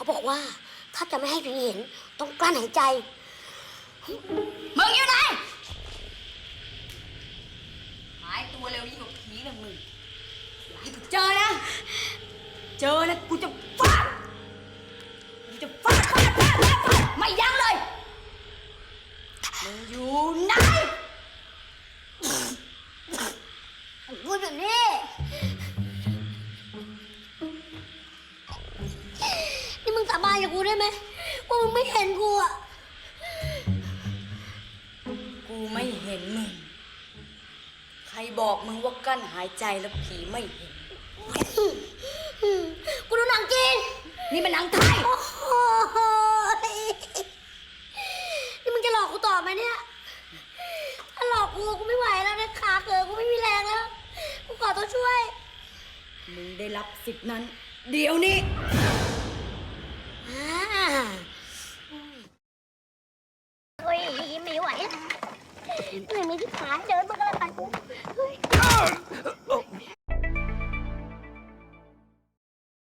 าบอกว่าถ้าจะไม่ให้ผีเห็นต้องกลั้นหายใจ มึงอยู่ไหน หายตัวเร็วยิ่งกว่าผีนะมึงอย่าให้กูเจอนะ เจอนะกูจะฟาดกูจะฟาดฟาดฟาดฟาดฟาดไม่ยั้งเลย มึงอยู่ไหน นี่มึงสาบานกับกูได้ไหมว่ามึงไม่เห็นกูอะกูไม่เห็นมึง ใครบอกมึงว่ากั้นหายใจแล้วผีไม่เห็น กูดูหนังจีน นี่มันหนังไทย โอ้โหนี่มึงจะหลอกกูต่อไหมเนี่ย ถ้าหลอกกูกูไม่ไหวแล้วนะขาเกิดกูไม่มีแรงแล้ว กูขอตัวช่วย มึงได้รับสิทธินั้น เดี๋ยวนี้ อ่า เฮ้ยไม่ไหวแล้วเหนื่อยมีที่ขาเดินมาก็แล้วกันกูเฮ้ย